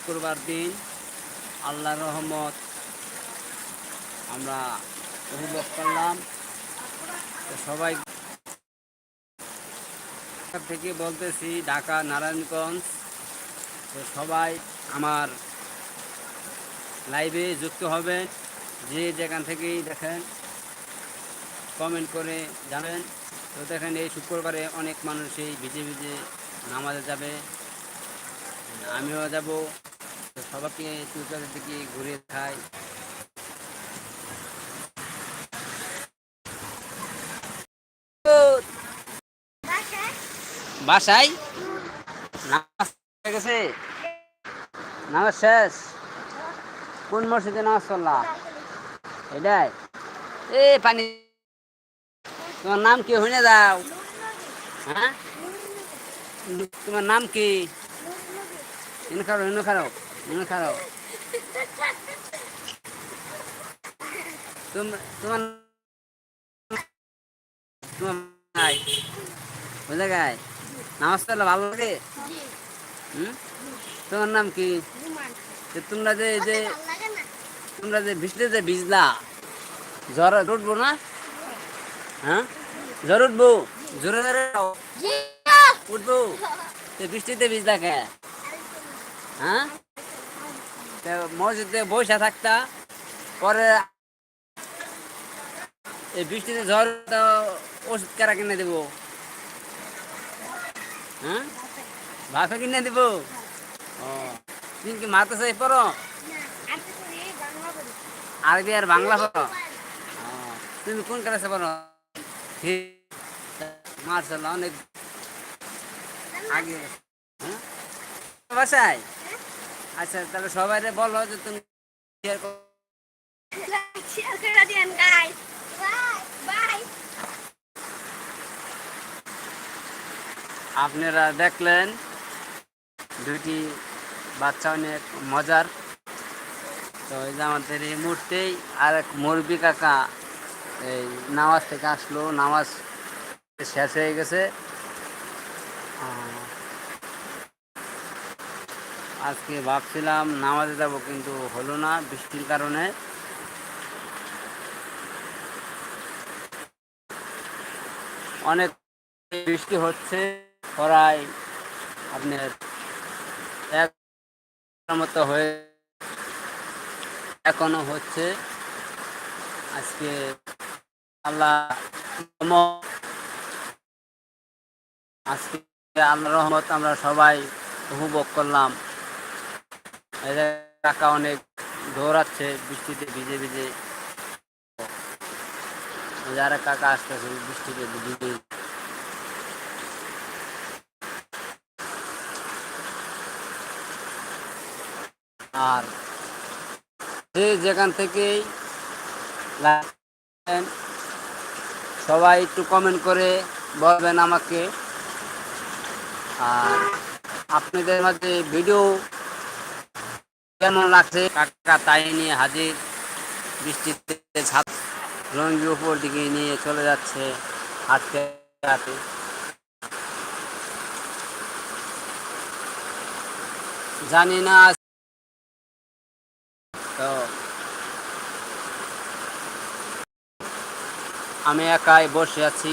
শুক্রবার দিন। আল্লাহ রহমত আমরা উপভোগ করলাম। তো সবাই থেকে বলতেছি, ঢাকা, নারায়ণগঞ্জ। তো সবাই আমার লাইভে যুক্ত হবেন যে যেখান থেকেই দেখেন কমেন্ট করে জানেন তো দেখেন, এই শুক্রবারে অনেক মানুষই ভিজে ভিজে নামাজে যাবে। আমিও যাব। তো সবাইকে চুচড়ের দিকে ঘুরে খাই। বাসায়? নামাজ গেছে? নামাজ শেষ? কোন মসজিদে নামাজ পড়লা এটাই। এ, পানি তোমার নাম কি? হয়ে দাও হ্যাঁ? তোমার নাম কি? ইনো খারো ইনো খারো। ইনো খারো তোমার তোমার বুঝলে গাই? নামাজ পড়লে ভালো লাগে হুম? তোমার নাম কি? তোমরা যে যে তোমরা যে বৃষ্টিতে যে ভিজলা জ্বর উঠবো না? হ্যাঁ? জ্বর উঠবো? জোরে জোরে উঠবো? বৃষ্টিতে ভিজলা কে? হ্যাঁ? মসজিদে বসে থাকতা, পরে এই বৃষ্টিতে ঝড় ওষুধ কারা কিনে দেবো? হ্যাঁ? ভাষা কিনে দেবো? ও তুমি কি মাথা চাই পড়ো আরবি আর বাংলা পড়ো তুমি কোন ক্লাসে পড়ো? মার্শাল্লাহ অনেক আগে। হ্যাঁ? বাসায়? আচ্ছা তাহলে সবাই বলো যে তুমি আপনারা দেখলেন দুইটি বাচ্চা অনেক মজার। তো এই যে আমাদের এই মুহূর্তেই আর এক মুরবি কাকা এই নামাজ থেকে আসলো, নামাজ শেষ হয়ে গেছে। আজকে ভাবছিলাম নামাজে যাব, কিন্তু হলো না বৃষ্টির কারণে। অনেক বৃষ্টি হচ্ছে প্রায় আপনার এক মতো হয়ে এখনও হচ্ছে। আজকে আল্লাহ আজকে আল্লাহ রহমত আমরা সবাই উপভোগ করলাম। কাকা অনেক দৌড়াচ্ছে, বৃষ্টিতে ভিজে ভিজে। যারা কাকা আসতেছে, বৃষ্টিতে ভিজে আর যে যেখান থেকেই সবাই একটু কমেন্ট করে বলবেন আমাকে। আর আপনাদের মাঝে ভিডিও কেমন লাগছে? কাকা তাই নিয়ে হাজির। বৃষ্টিতে ছাদ লঙ্গি উপর দিকে নিয়ে চলে যাচ্ছে হাঁটতে হাঁটতে জানি না তো। আমি একাই বসে আছি।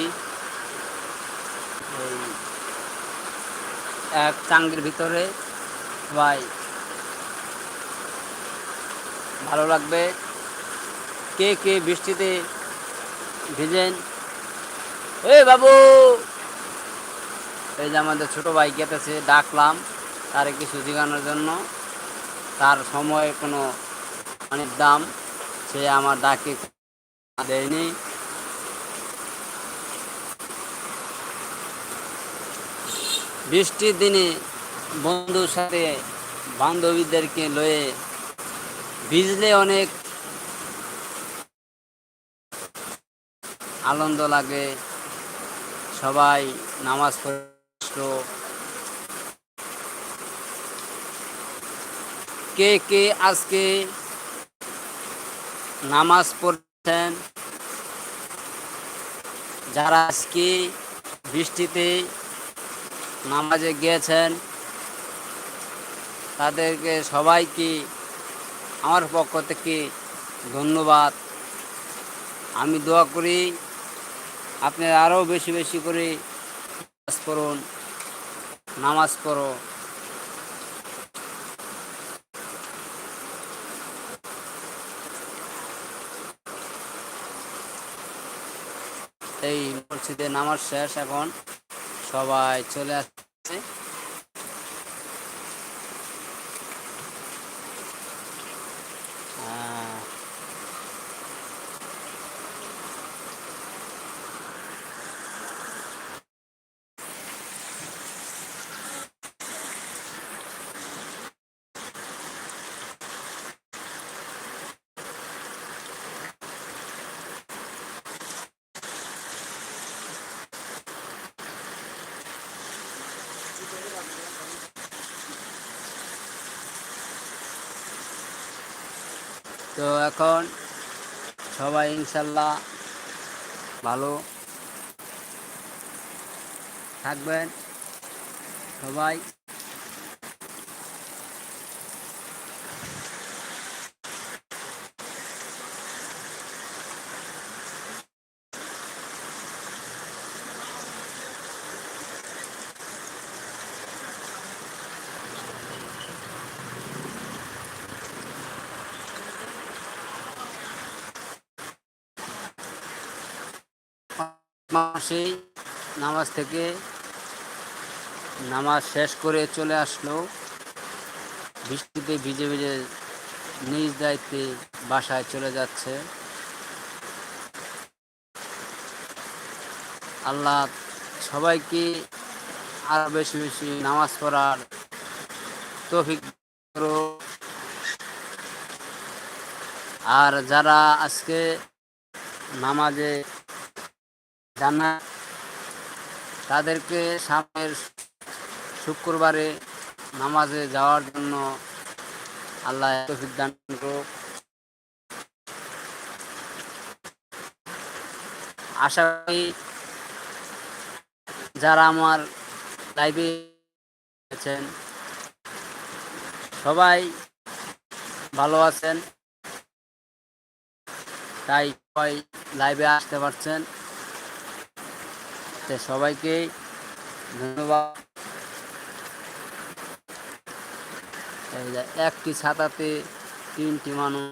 এক চাঙ্গির ভিতরে। ভাই ভালো লাগবে। কে কে বৃষ্টিতে ভিজেন? এ বাবু! এই যে আমাদের ছোট ভাই গেতেছে, ডাকলাম তারে কিছু জিগানোর জন্য। তার সময় কোনো অনেক দাম, সে আমার ডাকে দেয়নি। বৃষ্টির দিনে বন্ধুর সাথে বান্ধবীদেরকে লয়ে ভিজলে অনেক আনন্দ লাগে। সবাই নামাজ পড়ল কে কে আজকে নামাজ পড়ছেন? যারা আজকে বৃষ্টিতে নামাজে গিয়েছেন, তাদেরকে সবাইকে আমার পক্ষ থেকে ধন্যবাদ। আমি দোয়া করি আপনারা আরও বেশি বেশি করে নামাজ পড়ুন, নামাজ পড়ো। এই মসজিদে নামাজ শেষ, এখন সবাই চলে আসছে। তো এখন সবাই ইনশাল্লাহ ভালো থাকবেন সবাই। মাসেই নামাজ থেকে নামাজ শেষ করে চলে আসলো। বৃষ্টিতে ভিজে ভিজে নিজ দায়িত্বে বাসায় চলে যাচ্ছে। আল্লাহ সবাইকে আরও বেশি বেশি নামাজ পড়ার তৌফিক আর যারা আজকে নামাজে জানা তাদেরকে সামনের শুক্রবারে নামাজে যাওয়ার জন্য আল্লাহ করুক। আশা করি যারা আমার লাইভে আছেন, সবাই ভালো আছেন। তাই সবাই লাইভে আসতে পারছেন। তো সবাইকে ধন্যবাদ। একটি ছাতাতে তিনটি মানুষ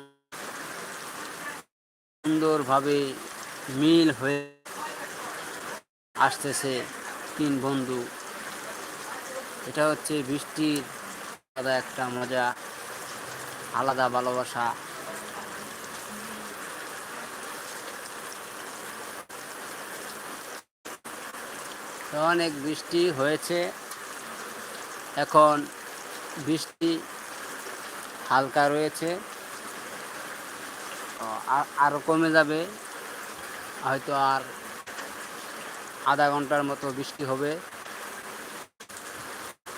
সুন্দরভাবে মিল হয়ে আসতেছে তিন বন্ধু। এটা হচ্ছে বৃষ্টির আলাদা একটা মজা, আলাদা ভালোবাসা। অনেক বৃষ্টি হয়েছে। এখন বৃষ্টি হালকা রয়েছে। তো আ- কমে যাবে। হয়তো আর আধা ঘণ্টার মতো বৃষ্টি হবে।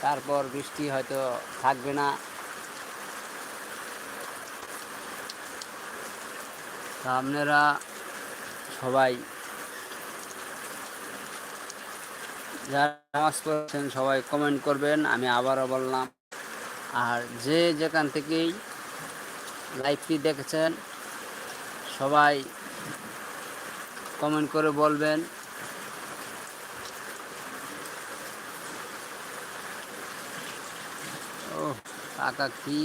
তারপর বৃষ্টি হয়তো থাকবে না। আপনারা সবাই যারা নামাজ পড়ছেন, সবাই কমেন্ট করবেন, আমি আবারও বললাম। আর যে যেখান থেকেই লাইভটি দেখেছেন, সবাই কমেন্ট করে বলবেন। ও কাকা কি?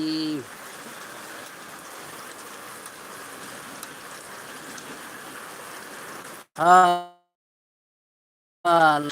আল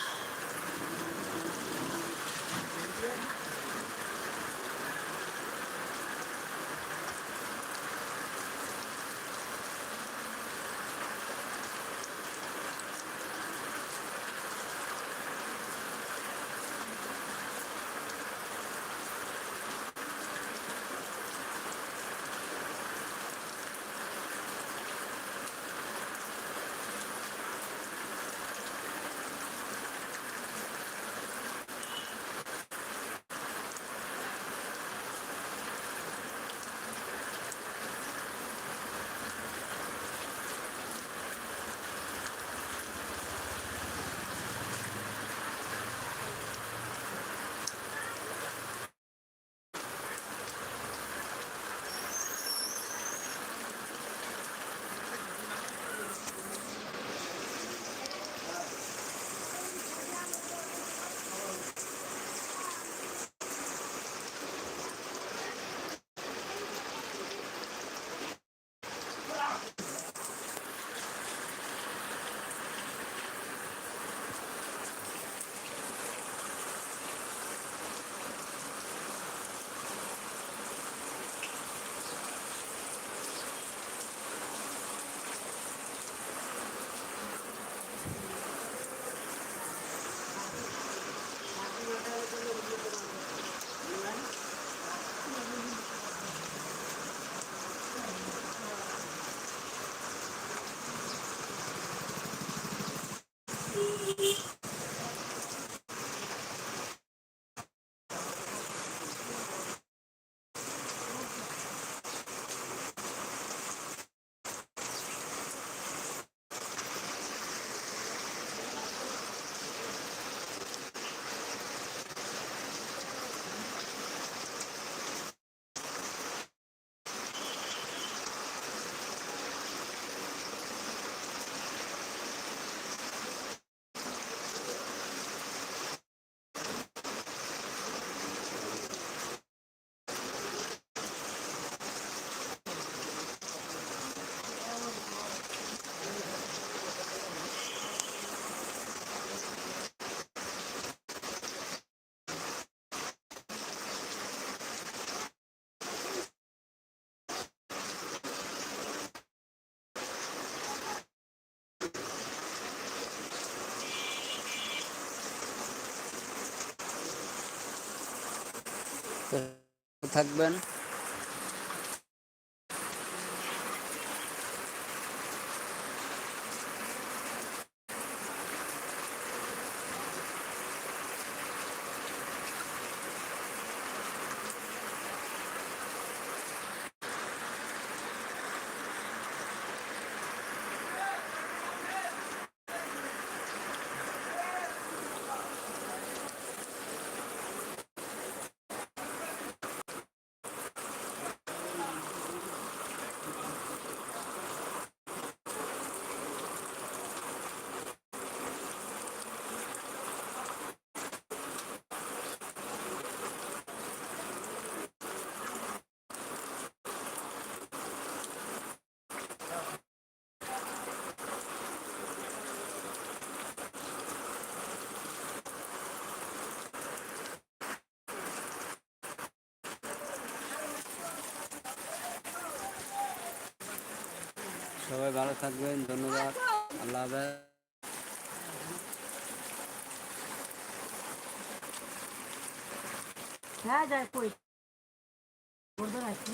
থাকবেন। সবাই ভালো থাকবেন ধন্যবাদ আল্লাহ হাফেজ। হ্যাঁ যাই কই। বলতে রাখছি